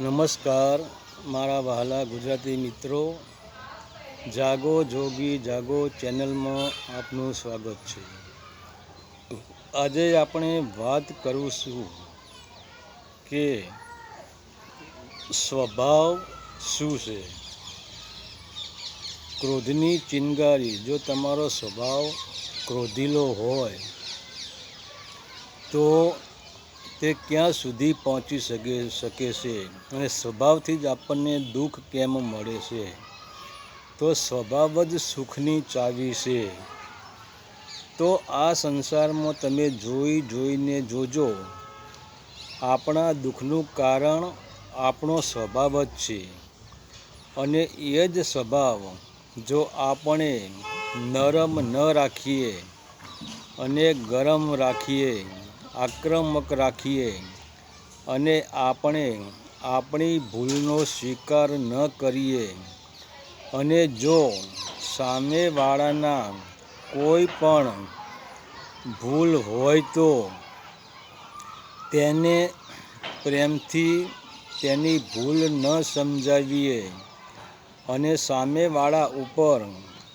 નમસ્કાર, મારા વહાલા ગુજરાતી મિત્રો. જાગો, જોગી, જાગો ચેનલમાં આપનું સ્વાગત છે. આજે આપણે વાત કરીશું કે સ્વભાવ શું છે? ક્રોધની ચિનગારી. જો તમારો સ્વભાવ ક્રોધીલો હોય, તો તે ક્યાં સુધી પહોંચી શકે શકે છે અને સ્વભાવથી જ આપણને દુઃખ કેમ મળે છે? તો સ્વભાવ જ સુખની ચાવી છે. તો આ સંસારમાં તમે જોઈ જોઈને જોજો. આપણા દુઃખનું કારણ આપણો સ્વભાવ જ છે. અને એ જ સ્વભાવ જો આપણે નરમ ન રાખીએ અને ગરમ રાખીએ આક્રમક રાખીએ અને આપણે આપણી ભૂલનો સ્વીકાર ન કરીએ. અને જો સામેવાળાના કોઈ પણ ભૂલ હોય તો તેને પ્રેમથી તેની ભૂલ ન સમજાવીએ અને સામેવાળા ઉપર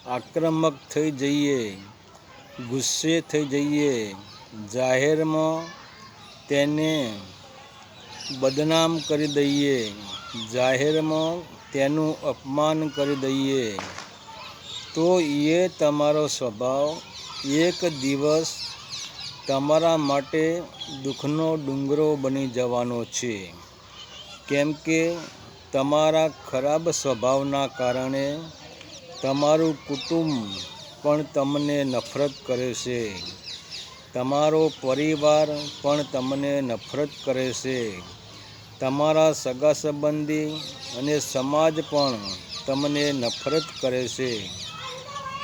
આક્રમક થઈ જઈએ, ગુસ્સે થઈ જઈએ જાહેરમાં તેને બદનામ કરી દઈએ. જાહેરમાં તેનું અપમાન કરી દઈએ. તો એ તમારો સ્વભાવ. એક દિવસ તમારા માટે દુઃખનો ડુંગરો બની જવાનો છે. કેમ કે તમારા ખરાબ સ્વભાવના કારણે તમારું કુટુંબ પણ તમને નફરત કરે છે. તમારો પરિવાર પણ તમને નફરત કરે છે. તમારા સગા સંબંધી અને સમાજ પણ તમને નફરત કરે છે.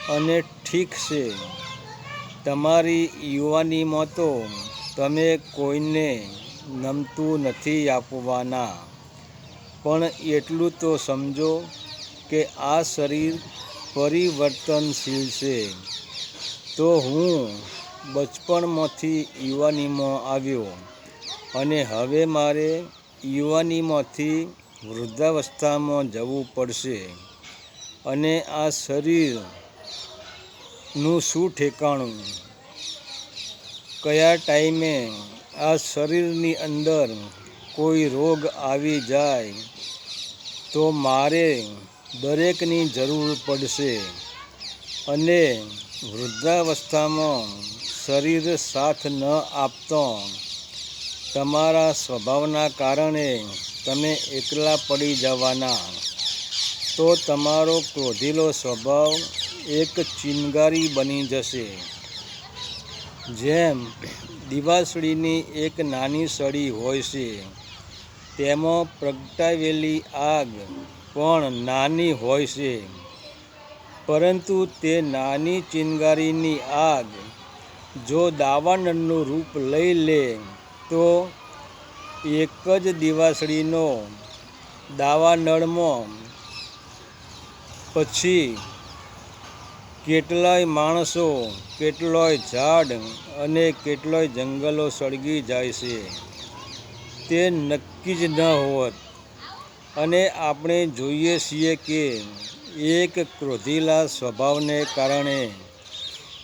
અને ઠીક છે. તમારી યુવાનીમાં તો તમે કોઈને નમતું નથી આપવાના. પણ એટલું તો સમજો કે આ શરીર પરિવર્તનશીલ છે. તો હું બચપણમાંથી યુવાનીમાં આવ્યો અને હવે મારે યુવાનીમાંથી વૃદ્ધાવસ્થામાં જવું પડશે. અને આ શરીરનું શું ઠેકાણું? કયા ટાઈમે આ શરીરની અંદર કોઈ રોગ આવી જાય તો મારે દરેકની જરૂર પડશે. અને વૃદ્ધાવસ્થામાં શરીર સાથ ન આપતો. તમારા સ્વભાવના કારણે તમે એકલા પડી જવાના. તો તમારો ક્રોધીલો સ્વભાવ એક ચિનગારી બની જશે. જેમ દિવાસળીની એક નાની સળી હોય છે, તેમાં પ્રગટાવેલી આગ પણ નાની હોય છે. પરંતુ તે નાની ચિનગારીની આગ જો દાવાનળનું રૂપ લઈ લે, તો એક જ દિવાસળીનો દાવાનળમાં પછી કેટલાય માણસો, કેટલોય ઝાડ અને કેટલોય જંગલો સળગી જાય છે. તે નક્કી જ ન હોત. અને આપણે જોઈએ છીએ કે એક ક્રોધીલા સ્વભાવને કારણે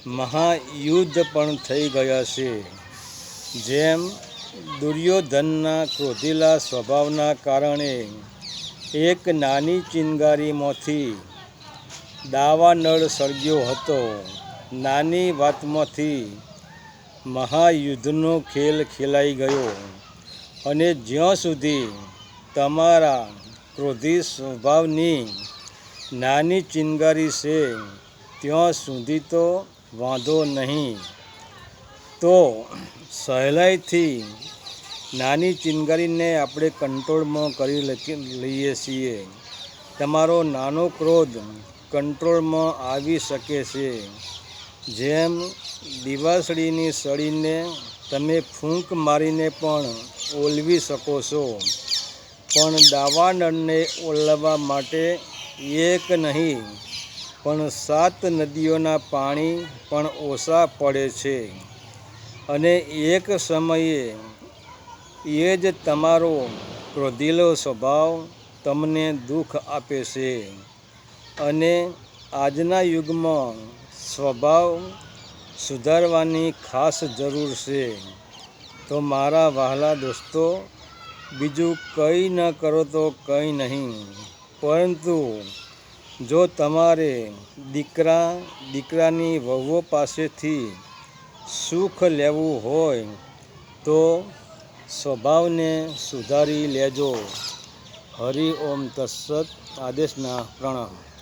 મહાયુદ્ધ પણ થઈ ગયા છે. જેમ દુર્યોધનના ક્રોધીલા સ્વભાવના કારણે એક નાની ચિનગારીમાંથી દાવાનળ સળગ્યો હતો. નાની વાતમાંથી મહાયુદ્ધનો ખેલ ખેલાઈ ગયો અને જ્યાં સુધી તમારા ક્રોધી સ્વભાવની નાની ચિનગારી છે, ત્યાં સુધી તો વાંધો નહીં. તો સહેલાઈથી નાની ચિનગારીને આપણે કંટ્રોલમાં કરી લઈએ છીએ. તમારો નાનો ક્રોધ કંટ્રોલમાં આવી શકે છે. જેમ દિવાસળીની સળીને તમે ફૂંક મારીને પણ ઓલવી શકો છો. પણ દાવાનળને ઓલવવા માટે એક નહીં પણ સાત નદીઓના પાણી પણ ઓછા પડે છે. અને એક સમયે એ જ તમારો ક્રોધીલો સ્વભાવ તમને દુઃખ આપે છે. અને આજના યુગમાં સ્વભાવ સુધારવાની ખાસ જરૂર છે. તો મારા વહાલા દોસ્તો, બીજું કંઈ ન કરો તો કંઈ નહીં. પરંતુ જો તમારે દીકરા, દીકરાની વહુઓ પાસેથી સુખ લેવું હોય તો સ્વભાવને સુધારી લેજો. હરિ ઓમ તત્સત આદેશના પ્રણામ.